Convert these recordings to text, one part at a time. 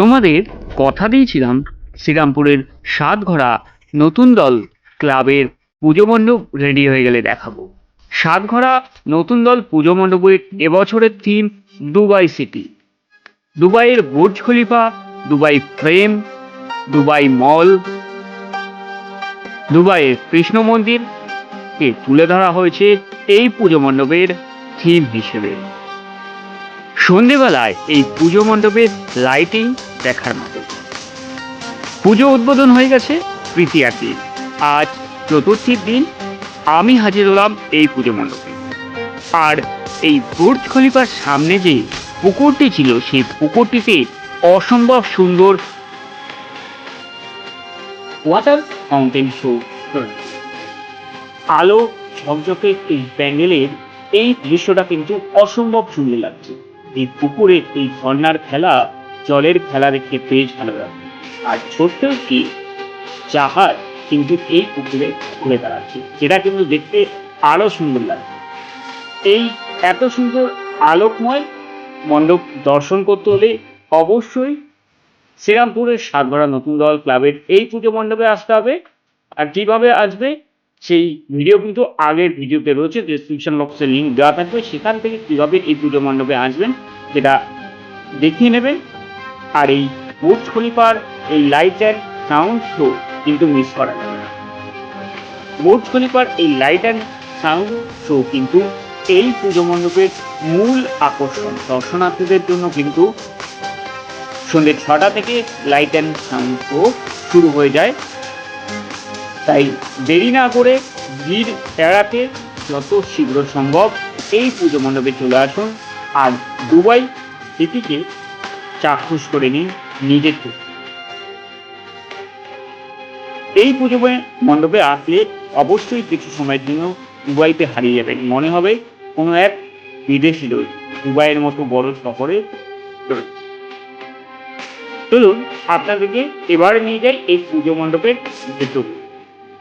তোমাদের কথা দিয়েছিলাম শ্রীরামপুরের সাতঘরা নতুন দল ক্লাবের পুজো মণ্ডপ রেডি হয়ে গেলে দেখাবো। সাতঘরা নতুন দল পুজো মণ্ডপের এবছরের থিম দুবাই সিটি দুবাইয়ের Burj Khalifa, Dubai frame Dubai mall, দুবাইয়ের কৃষ্ণ মন্দির কে তুলে ধরা হয়েছে এই পুজো মণ্ডপের থিম হিসেবে। সন্ধেবেলায় এই পুজো মণ্ডপের লাইটিং দেখার মতো। পুজো উদ্বোধন হয়ে গেছে তৃতীয়ার আজ চতুর্থীর দিন আমি হাজির হলাম এই পুজো মণ্ডপে। আর এই বুর্জ খলিফার সামনে যে পুকুরটি ছিল, সেই পুকুরটিতে অসম্ভব সুন্দর ওয়াটার ফাউন্টেন শো আলো ঝকঝকে এই প্যান্ডেলের এই দৃশ্যটা কিন্তু অসম্ভব সুন্দর লাগছে। এই পুকুরে এই ঝর্ণার খেলা জলের খেলা দেখতে বেশ ভালো লাগে। আর ছোট্ট একটি জাহাজ কিন্তু এই পুকুরে ঘুরে দাঁড়াচ্ছে, যেটা কিন্তু দেখতে আরও সুন্দর লাগে। এই এত সুন্দর আলোকময় মণ্ডপ দর্শন করতে হলে অবশ্যই শ্রীরামপুরের সাতগড়া নতুন দল ক্লাবের এই পুজো মণ্ডপে আসতে হবে। আর কীভাবে আসবে? সেই ভিডিও কিন্তু আগের ভিডিওতে রয়েছে ডিসক্রিপশন বক্সে লিঙ্ক দেওয়া থাকবে। সেখান থেকে কীভাবে এই পুজো মণ্ডপে আসবেন, সেটা দেখিয়ে নেবেন। আর এই বুর্জ খলিফার এই লাইট অ্যান্ড সাউন্ড শো কিন্তু মিস করা যাবে না। বুর্জ খলিফার এই লাইট অ্যান্ড সাউন্ড শো কিন্তু এই পুজো মণ্ডপের মূল আকর্ষণ। দর্শনার্থীদের জন্য কিন্তু সন্ধ্যে ছটা থেকে লাইট অ্যান্ড সাউন্ড শো শুরু হয়ে যায়। তাই দেরি না করে ভিড় এড়াতে যত শীঘ্র সম্ভব এই পুজো মণ্ডপে চলে আসুন আর দুবাই সিটিকে চাক্ষুষ করে নিন নিজের। এই পুজো মণ্ডপে আসলে অবশ্যই কিছু সময়ের জন্য দুবাইতে হারিয়ে যাবেন মনে হবে কোনো এক বিদেশি রই দুবাইয়ের মতো বড় শহরে। চলুন, আপনাদেরকে এবারে নিয়ে যাই এই পুজো মণ্ডপের ভেতরে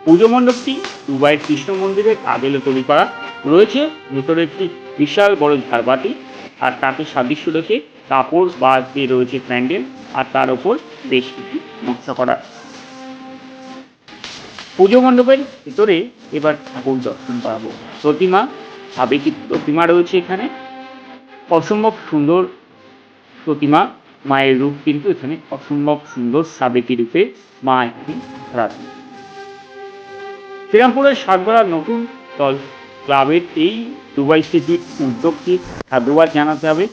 পুজো মণ্ডপটি দুবাইয়ের কৃষ্ণ মন্দিরের আবেলে তৈরি করা রয়েছে ভেতরে একটি বিশাল বড় ঝাড়বাতি আর তাতে সাদৃশ্য রেখে কাপড় বা দিয়ে রয়েছে প্যান্ডেল আর তার ওপর বেশ কিছু নকশা করা। পুজো মণ্ডপের ভিতরে এবার ঠাকুর দর্শন পাবো প্রতিমা, সাবেকি প্রতিমা রয়েছে এখানে। অসম্ভব সুন্দর প্রতিমা, মায়ের রূপ কিন্তু এখানে অসম্ভব সুন্দর সাবেকি রূপে মা এখানে দিয়েছে। শ্রীরামপুরের সাতগড়ার নতুন দল ক্লাবের এই দুবাই সিটির উদ্যোগটি সাধুবাদ জানাতে হবে।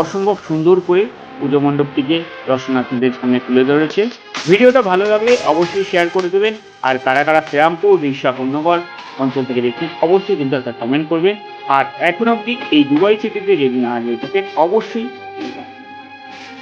অসম্ভব সুন্দর করে পুজো মণ্ডপটিকে দর্শনার্থীদের সামনে তুলে ধরেছে। ভিডিওটা ভালো লাগলে অবশ্যই শেয়ার করে দেবেন। আর কারা কারা শ্রীরামপুর রিক্সা পণ্যগর অঞ্চল থেকে দেখছেন, অবশ্যই কিন্তু একটা কমেন্ট করবেন। আর এখন অবধি এই দুবাই সিটিতে যদি না হয়ে থাকেন অবশ্যই